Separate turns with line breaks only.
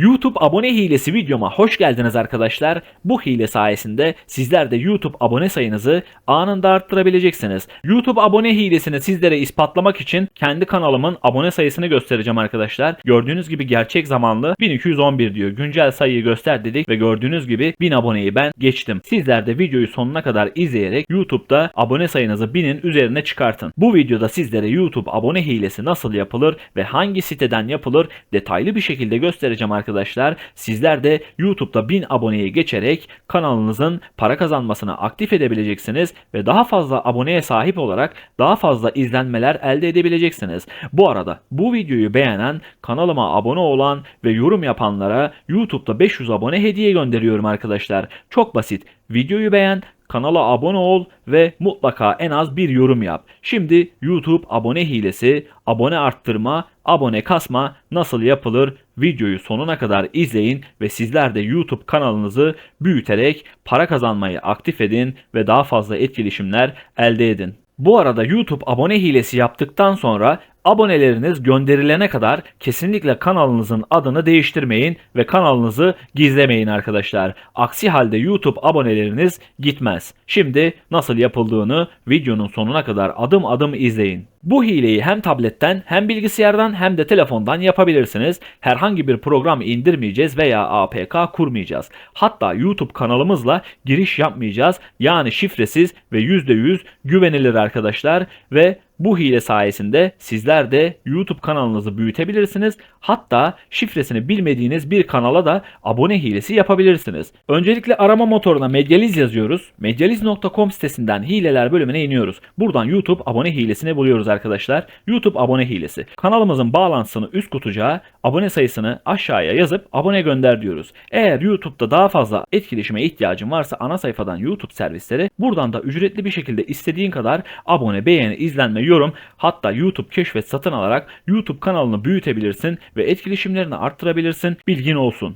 YouTube abone hilesi videoma hoş geldiniz arkadaşlar. Bu hile sayesinde sizler de YouTube abone sayınızı anında arttırabileceksiniz. YouTube abone hilesini sizlere ispatlamak için kendi kanalımın abone sayısını göstereceğim arkadaşlar. Gördüğünüz gibi gerçek zamanlı 1211 diyor. Güncel sayıyı göster dedik ve gördüğünüz gibi 1000 aboneyi ben geçtim. Sizler de videoyu sonuna kadar izleyerek YouTube'da abone sayınızı 1000'in üzerine çıkartın. Bu videoda sizlere YouTube abone hilesi nasıl yapılır ve hangi siteden yapılır detaylı bir şekilde göstereceğim arkadaşlar. Sizler de YouTube'da 1000 aboneye geçerek kanalınızın para kazanmasını aktif edebileceksiniz ve daha fazla aboneye sahip olarak daha fazla izlenmeler elde edebileceksiniz. Bu arada bu videoyu beğenen, kanalıma abone olan ve yorum yapanlara YouTube'da 500 abone hediye gönderiyorum arkadaşlar. Çok basit. Videoyu beğen, kanala abone ol ve mutlaka en az bir yorum yap. Şimdi YouTube abone hilesi, abone arttırma, abone kasma nasıl yapılır? Videoyu sonuna kadar izleyin ve sizler de YouTube kanalınızı büyüterek para kazanmayı aktif edin ve daha fazla etkileşimler elde edin. Bu arada YouTube abone hilesi yaptıktan sonra aboneleriniz gönderilene kadar kesinlikle kanalınızın adını değiştirmeyin ve kanalınızı gizlemeyin arkadaşlar. Aksi halde YouTube aboneleriniz gitmez. Şimdi nasıl yapıldığını videonun sonuna kadar adım adım izleyin. Bu hileyi hem tabletten hem bilgisayardan hem de telefondan yapabilirsiniz. Herhangi bir program indirmeyeceğiz veya APK kurmayacağız. Hatta YouTube kanalımızla giriş yapmayacağız. Yani şifresiz ve %100 güvenilir arkadaşlar ve bu hile sayesinde sizler de YouTube kanalınızı büyütebilirsiniz. Hatta şifresini bilmediğiniz bir kanala da abone hilesi yapabilirsiniz. Öncelikle arama motoruna Medyaliz yazıyoruz. Medyaliz.com sitesinden hileler bölümüne iniyoruz. Buradan YouTube abone hilesini buluyoruz arkadaşlar. YouTube abone hilesi. Kanalımızın bağlantısını üst kutucuğa, abone sayısını aşağıya yazıp abone gönder diyoruz. Eğer YouTube'da daha fazla etkileşime ihtiyacın varsa ana sayfadan YouTube servisleri buradan da ücretli bir şekilde istediğin kadar abone, beğeni, izlenme, yorum hatta YouTube keşfet satın alarak YouTube kanalını büyütebilirsin ve etkileşimlerini arttırabilirsin. Bilgin olsun.